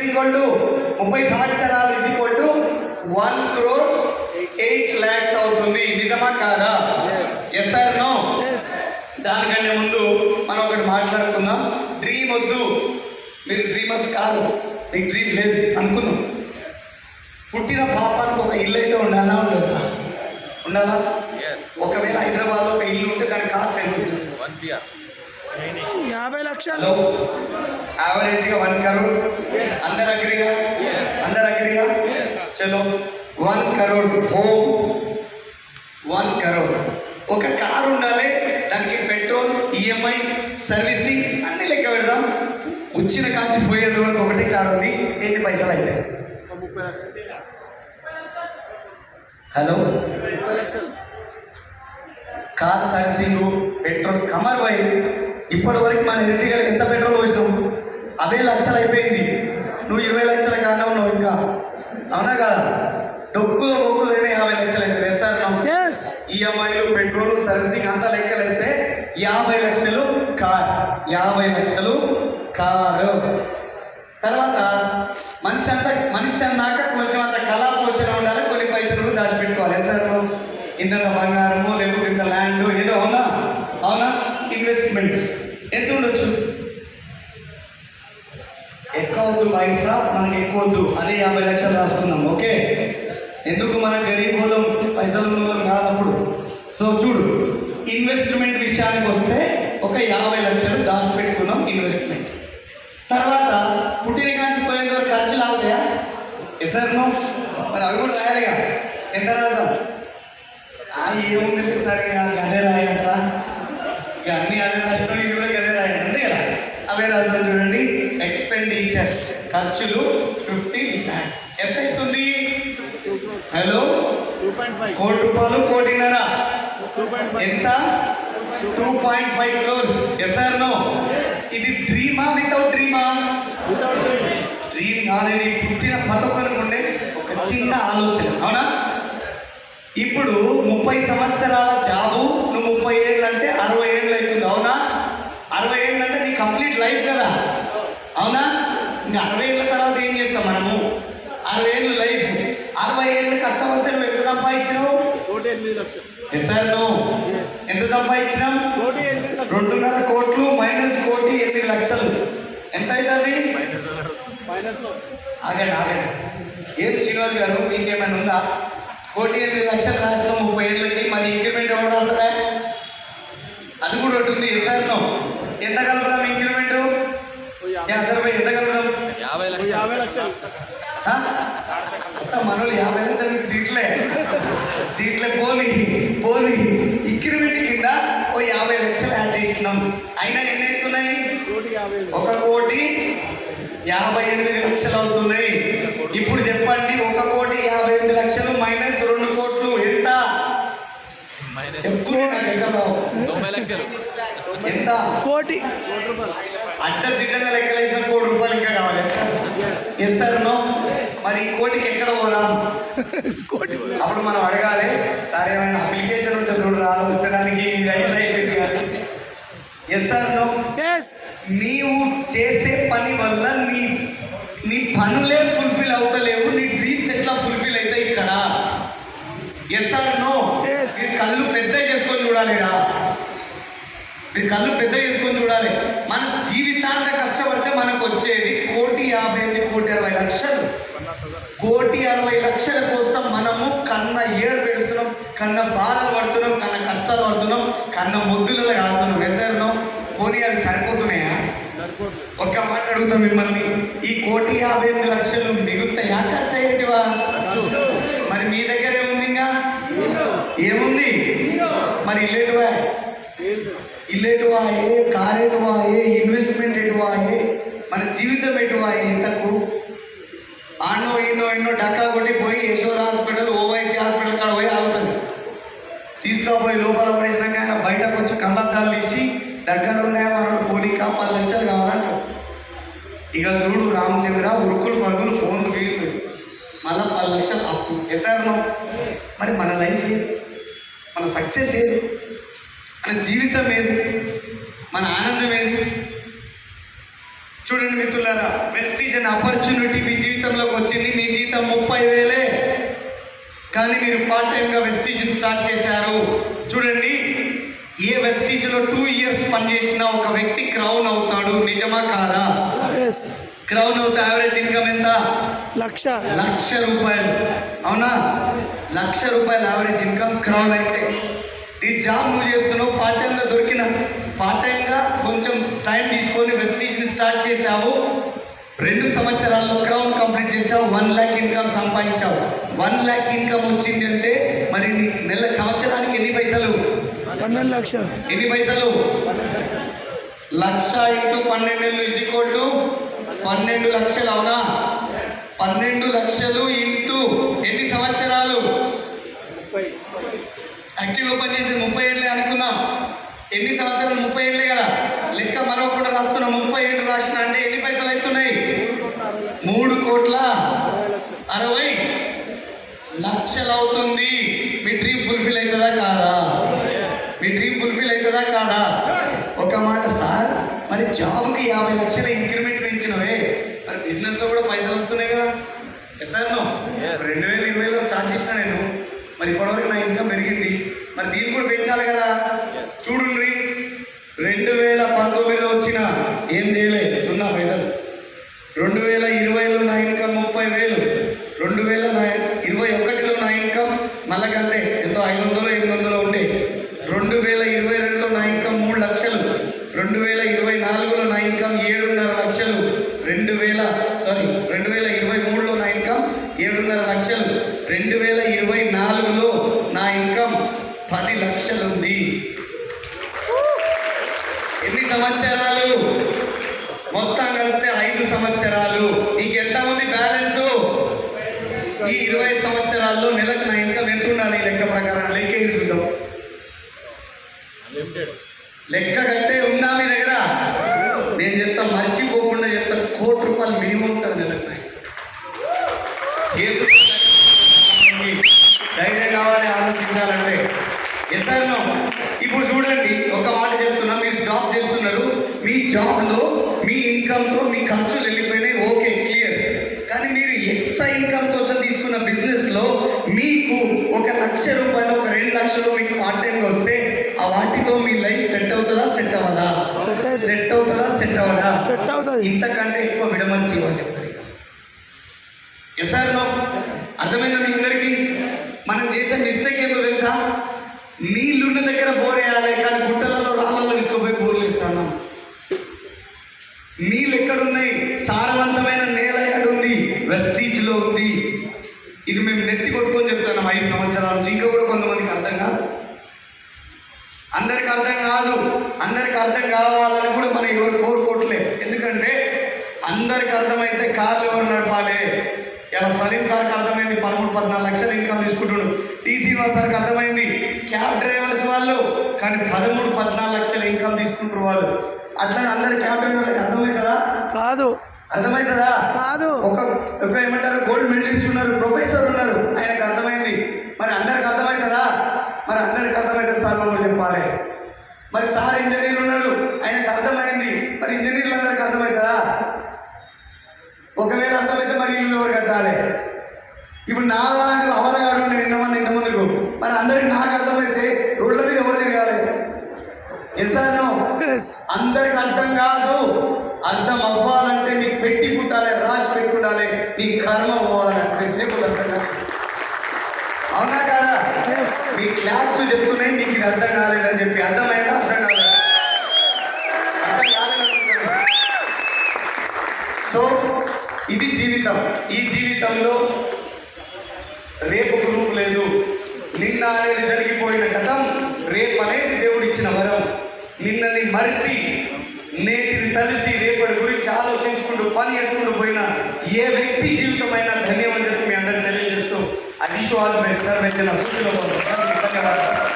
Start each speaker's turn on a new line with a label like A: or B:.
A: Is equal to ముప్పై సంవత్సరాలు is equal to one crore eight lakhs అవుతుంది. నిజమా కాదా? ఎస్ ఆర్ నో దానికంటే ముందు మనం ఒకటి మాట్లాడుకుందాం. డ్రీమ్ వద్దు. మీరు డ్రీమర్స్ కాదు. మీకు డ్రీమ్ లేదు. అనుకుందాం. పుట్టిన పాపానికి ఒక ఇల్లు అయితే ఉండాలా ఉండదా? ఉండాలా? ఒకవేళ హైదరాబాద్లో ఒక ఇల్లు ఉంటే దాని కాస్ట్ ఎంత ఉంటుంది?
B: వన్ సిఆర్
C: యాభై లక్షలు.
A: హలో యావరేజ్గా వన్ కరోడ్ అందరు అగ్రిగా? అందరు అగ్రిగా? చలో. One crore home one crore ఒక కారు ఉండాలి దానికి పెట్రోల్ ఈఎంఐ సర్వీసింగ్ అన్ని లెక్క పెడదాం. వచ్చిన కాంచి పోయేంత వరకు ఒకటే కారు ఉంది ఎన్ని పైసలు అయితే
C: ముప్పై లక్షలు
A: హలో కార్ సర్వీసింగ్ పెట్రోల్ కమర్ పోయి ఇప్పటి వరకు మన ఎర్టిగల్ ఎంత పెట్రోల్ పోసినావు? అదే లక్షలు అయిపోయింది. నువ్వు ఇరవై లక్షల కారణం ఉన్నావు ఇంకా. అవునా కదా? డొక్కులో మొక్కులైనా యాభై లక్షలు అయితే వేస్తారు
C: ఎస్
A: ఈఎంఐలు పెట్రోల్ సర్వీసింగ్ అంతా లెక్కలేస్తే యాభై లక్షలు కార్. యాభై లక్షలు కారు. తర్వాత మనిషి అంతా మనిషి అన్నాక కొంచెం అంత కళా పోషణ ఉండాలి కొన్ని పైసలు కూడా దాచిపెట్టుకోవాలి. సార్ ఇంత బంగారము లేకపోతే ఇంత ల్యాండ్ ఏదో అవునా? అవునా? ఇన్వెస్ట్మెంట్స్ ఎంత ఉండొచ్చు? ఎక్కువ వద్దు పైసా? మనకి ఎక్కువ వద్దు. అదే యాభై లక్షలు రాసుకున్నాం ఓకే? ఎందుకు మనం గరీబోలం పైసలు ఉన్నోళ్ళం కాదప్పుడు? సో చూడు ఇన్వెస్ట్మెంట్ విషయానికి వస్తే ఒక యాభై లక్షలు దాచిపెట్టుకున్నాం ఇన్వెస్ట్మెంట్ తర్వాత పుట్టిన కాంచి పోయేంత వరకు ఖర్చులు ఆగుతాయా ఎస్ నో మరి అవి కూడా రాయాలిగా. ఎంత రాసాం? ఏముంది? సార్ ఇక గదే రాయంట ఇక అన్ని అదే రాష్ట్రం ఇది కూడా గదే రాయండి అంతే కదా అవే రాష్ట్రం చూడండి ఎక్స్పెండిచర్ ఖర్చులు ఫిఫ్టీన్ ల్యాక్స్. ఎంత అవుతుంది? హలో?
C: ఫైవ్
A: కోటి రూపాయలు కోటిన్నర.
C: ఫైవ్
A: ఎంత? Two point five crores. Yes or no ఇది డ్రీమా వితౌట్ డ్రీమా?
C: వితౌట్
A: డ్రీమ్ కాలేదు పుట్టిన ప్రతి ఒక్కరికి ఉండే ఒక చిన్న ఆలోచన. అవునా? ఇప్పుడు ముప్పై సంవత్సరాల జాబు నువ్వు ముప్పై ఏళ్ళు అంటే అరవై ఏళ్ళు అవుతుంది అవునా అరవై ఏళ్ళు అంటే నీ కంప్లీట్ లైఫ్ కదా అవునా ఇంకా అరవై ఏళ్ళ తర్వాత ఏం చేస్తాం మనము అరవై ఏళ్ళు లైఫ్ అరవై ఏళ్ళు కష్టపడితే నువ్వు ఎంత సంపాదించినావు
C: కోటి ఎనిమిది లక్షలు
A: ఎస్ సార్ నో ఎంత సంపాదించినాం రెండున్నర కోట్లు మైనస్ కోటి ఎనిమిది లక్షలు. ఎంత అవుతుంది ఆగండి ఆగండి. ఏం శ్రీనివాస్ గారు మీకేమైనా ఉందా? కోటి ఎనిమిది లక్షలు రాసిన ముప్పై ఏళ్ళకి మరి ఇంక్రిమెంట్ ఎవరు రాస్తారా? అది కూడా ఒకటి ఉంది. సార్ ఎంత కలుపుదాం ఇంక్రిమెంట్ ఎంత కలుపుదాం?
B: యాభై లక్షలు.
C: యాభై లక్షలు.
A: మనోళ్ళు యాభై లక్షలు దీంట్లే. దీంట్లో పోలి పోలి ఇంక్రిమెంట్ కింద ఓ యాభై లక్షలు యాడ్ చేసినాం. అయినా ఎన్ని అవుతున్నాయి. ఒక కోటి యాభై ఎనిమిది లక్షలు అవుతున్నాయి. ఇప్పుడు చెప్పండి ఒక కోటి యాభై ఎనిమిది లక్షలు మైనస్ రెండు కోట్లు ఎంత? ఎంత?
C: కోటి.
A: అడ్డ దిడ్డంగా లెక్కలేసిన కోటి రూపాయలు ఇంకా కావాలి. నో మరి కోటికి ఎక్కడ పోదాం?
C: కోటి
A: అప్పుడు మనం అడగాలి సార్ ఏమైనా అప్లికేషన్ ఉంటే చూడు రాదు వచ్చడానికి ఇది అయింది అయిపోయింది కానీ ఎస్ సార్ నో
C: ఎస్
A: నీవు చేసే పని వల్ల నీ నీ పనులే ఫుల్ఫిల్ అవుతలేవు నీ డ్రీమ్స్ ఎట్లా ఫుల్ఫిల్ అవుతాయి ఇక్కడ? Yes or no. మీరు కళ్ళు పెద్ద చేసుకొని చూడాలిరా మీరు కళ్ళు పెద్ద చేసుకొని చూడాలి. మన జీవితాంత కష్టపడితే మనకు వచ్చేది కోటి యాభై ఎనిమిది కోటి అరవై లక్షలు. కోటి అరవై లక్షల కోసం మనము కన్న ఏడు పెడుతున్నాం కన్న బాధలు పడుతున్నాం కన్న కష్టాలు పడుతున్నాం కన్న ముద్దులలో కాడుతున్నాం ఎసరును పోనీ అవి సరిపోతున్నాయా? ఒక్క మాట అడుగుతాం మిమ్మల్ని. ఈ కోటి యాభై ఎనిమిది లక్షలు మిగులుతాయా? ఖర్చు అయ్యేటివా? మరి మీ దగ్గర ఏముంది ఇంకా? ఏముంది? మరి ఇల్లేటివా? ఇల్లేటువా ఏ కార్ ఎటువా ఏ ఇన్వెస్ట్మెంట్ ఎటువా ఏ మన జీవితం ఎటువా ఇంతకు? ఆడో ఈడో ఎన్నో డక్కా కొట్టి పోయి యశోద హాస్పిటల్ ఓవైసీ హాస్పిటల్ కాడ పోయి ఆగుతుంది తీసుకుపోయి లోపల పడేసినాక ఆయన బయట కొంచెం కళ్ళద్దాలు తీసి దగ్గర ఉన్నాయా మనోడు? పోనీకా పది లక్షలు కావాలంటాడు ఇక చూడు రామచంద్ర ఉరుకులు పరుగులు ఫోన్లు వీళ్ళు. మళ్ళీ పది లక్షలు అప్పు. ఎసారు మరి మన లైఫ్ ఏది? మన సక్సెస్ ఏది? మన జీవితం ఏది? మన ఆనందం ఏది? చూడండి మిత్రులారా వెస్టీజ్ అనే ఆపర్చునిటీ మీ జీవితంలోకి వచ్చింది. మీ జీతం ముప్పై వేలే. కానీ మీరు పార్ట్ టైంగా వెస్టీజ్ని స్టార్ట్ చేశారు. చూడండి ఏ వెస్టీజ్లో టూ ఇయర్స్ పనిచేసిన ఒక వ్యక్తి క్రౌన్ అవుతాడు. నిజమా కాదా? క్రౌన్ అవుతా యావరేజ్ ఇన్కమ్ ఎంత?
D: లక్ష.
A: లక్ష రూపాయలు. అవునా? లక్ష రూపాయల యావరేజ్ ఇన్కమ్ క్రౌన్ అయితే. ఈ జాబ్ నువ్వు చేస్తున్నావు పార్ట్ టైంలో దొరికిన పార్ట్ టైంగా కొంచెం టైం తీసుకొని చేసావు రెండు సంవత్సరాల్లో క్రౌన్ కంప్లీట్ చేసావు వన్ ల్యాక్ ఇన్కమ్ సంపాదించావు. వన్ ల్యాక్ ఇన్కమ్ వచ్చింది అంటే మరి నెల సంవత్సరానికి ఎన్ని పైసలు?
D: పన్నెండు లక్షలు.
A: ఎన్ని పైసలు? లక్ష ఇంటూ పన్నెండు ఇజ్ ఈక్వల్ టు పన్నెండు లక్షలు అవునా? పన్నెండు లక్షలు ఇంటూ ఎన్ని సంవత్సరాలు?
C: ముప్పై
A: యాక్టివ్గా పనిచేసేది ముప్పై ఏళ్ళే అనుకుందాం ఎన్ని సంవత్సరాలు ముప్పై ఏళ్ళే కదా లెక్క మరొకటి రాస్తున్నాం ముప్పై ఏళ్ళు రాసిన అంటే ఎన్ని పైసలు అవుతున్నాయి
C: మూడు కోట్ల
A: మూడు కోట్ల
C: అరవై లక్షలు
A: అరవై లక్షలు అవుతుంది మీ డ్రీమ్ ఫుల్ఫిల్ అవుతుందా కాదా? మీ డ్రీమ్ ఫుల్ఫిల్ అవుతుందా కాదా? ఒక మాట సార్ మరి జాబ్కి యాభై లక్షల ఇంక్రిమెంట్ పెంచినవే. మరి బిజినెస్లో కూడా పైసలు వస్తున్నాయి కదా. Yes sir no. రెండు వేల ఇరవైలో స్టార్ట్ చేసిన నేను. మరి ఇప్పటివరకు నా ఇన్కమ్ పెరిగింది. మరి దీన్ని కూడా పెంచాలి కదా. చూడండి రెండు వేల పంతొమ్మిదిలో వచ్చిన ఏం చేయలే సున్నా పైసలు రెండు వేల ఇరవైలో నా ఇన్కమ్ ముప్పై వేలు రెండు వేల నా ఇరవై ఒకటిలో నా ఇన్కమ్ మళ్ళకంటే ఎంతో ఐదు వందలు ఎనిమిది వందలు ఉండే రెండు వేల ఇరవై రెండులో నా ఇన్కమ్ మూడు లక్షలు రెండు వేల ఇరవై నాలుగులో నా ఇన్కమ్ ఏడున్నర లక్షలు. రెండు వేల సారీ రెండు వేల ఇరవై మూడులో నా ఇన్కమ్ ఏడున్నర లక్షలు. రెండు వేల ఇరవై నాలుగులో నా ఇన్కమ్ పది లక్షలు ఉంది ఎన్ని సంవత్సరాలు? మొత్తం కలిపితే ఐదు సంవత్సరాలు. నీకు ఎంత ఉంది బ్యాలెన్స్? ఈ ఇరవై సంవత్సరాల్లో నెలకు నా ఇన్కమ్ ఎంత ఉండాలి లెక్క ప్రకారం? లెక్క చూద్దాం. లెక్క కట్టే ఉందా మీ దగ్గర నేను చెప్తా మర్చిపోకుండా చెప్తా కోటి రూపాయలు మినిమం నెలకు నాకు. చేతులు ధైర్యం కావాలి ఆలోచించాలంటే. ఎస్ నో ఇప్పుడు చూడండి ఒక మాట చెప్తున్నా మీరు జాబ్ చేస్తున్నారు మీ జాబ్లో మీ ఇన్కమ్తో మీ ఖర్చులు వెళ్ళిపోయినాయి ఓకే క్లియర్ కానీ మీరు ఎక్స్ట్రా ఇన్కమ్ కోసం తీసుకున్న బిజినెస్లో మీకు ఒక లక్ష రూపాయలు ఒక రెండు లక్షలు మీకు పార్ట్ టైంగా వస్తే ఆ వాటితో మీ లైఫ్ సెట్ అవుతుందా సెట్ అవ్వదా. సెట్ అవుతుందా సెట్ అవ్వదా?
D: సెట్ అవుతుంది.
A: ఇంతకంటే ఎక్కువ విడమని ఇవ్వ చెప్తారు ఎస్ సార్ నో అర్థమైందా మీ అందరికీ? మనం చేసే మిస్టేక్ ఏందో తెలుసా? నీళ్ళున్న దగ్గర బోరేయాలి కానీ గుట్టలలో రాళ్ళలో తీసుకుపోయి బోర్లు ఇస్తాను నీళ్ళు ఎక్కడున్నాయి? సారవంతమైన నేల ఎక్కడుంది? వెస్టీజ్లో ఉంది. ఇది మేము నెత్తి కొట్టుకొని చెప్తున్నాం ఐదు సంవత్సరాల నుంచి. ఇంకా కూడా కొంతమందికి అర్థం కాదు. అందరికి అర్థం కాదు. అందరికి అర్థం కావాలని కూడా మనం ఎవరు కోరుకోవట్లేదు ఎందుకంటే అందరికి అర్థమైతే కార్లు ఎవరు నడపాలి ఇలా సలీం సార్కి అర్థమైంది పదమూడు పద్నాలుగు లక్షలు ఇన్కమ్ తీసుకుంటున్నాడు. టీ శ్రీనివాస్ సార్కి అర్థమైంది క్యాబ్ డ్రైవర్స్ వాళ్ళు కానీ పదమూడు పద్నాలుగు లక్షల ఇన్కమ్ తీసుకుంటారు వాళ్ళు. అట్లా అందరి క్యాబ్ డ్రైవర్లకు అర్థమవుతుందా?
D: కాదు.
A: అర్థమవుతుందా?
D: కాదు.
A: ఒక ఒక ఏమంటారు గోల్డ్ మెడలిస్ట్ ఉన్నారు ప్రొఫెసర్ ఉన్నారు ఆయనకు అర్థమైంది. మరి అందరికి అర్థమవుతుందా? మరి అందరికి అర్థమైతే సార్ మమ్మల్ని చెప్పాలి. మరి సార్ ఇంజనీర్ ఉన్నాడు. ఆయనకు అర్థమైంది. మరి ఇంజనీర్లు అందరికి అర్థమవుతుందా ఒకవేళ అర్థమైతే మరి ఇల్లు ఎవరు కట్టాలి? ఇప్పుడు నా లాంటి అవరగాడు నేను విన్నమని ఇంత ముందుకు. మరి అందరికి నాకు అర్థమైతే రోడ్ల మీద ఎవరు తిరగాలి? ఎస్ అందరికి అర్థం కాదు. అర్థం అవ్వాలంటే నీకు పెట్టి పుట్టాలి రాసి పెట్టి ఉండాలి. నీ కర్మ పోవాలంటే. లేకపోతే అర్థం అవునా కాదా? మీ క్లాప్స్ చెప్తున్నాయి నీకు ఇది అర్థం కాలేదని చెప్పి అర్థమైందా? జీవితం. ఈ జీవితంలో రేపు గ్రూప్ లేదు. నిన్న అనేది జరిగిపోయిన గతం రేపు అనేది దేవుడిచ్చిన వరం. నిన్నని మరిచి నేటిని తలిచి రేపటి గురించి ఆలోచించుకుంటూ పని చేసుకుంటూ పోయిన ఏ వ్యక్తి జీవితమైనా ధన్యం అని చెప్పి మీ అందరికి తెలియజేస్తూ అవిశ్వాసం విశ్వాసం సర్వేచన సూచన ధన్యవాదాలు.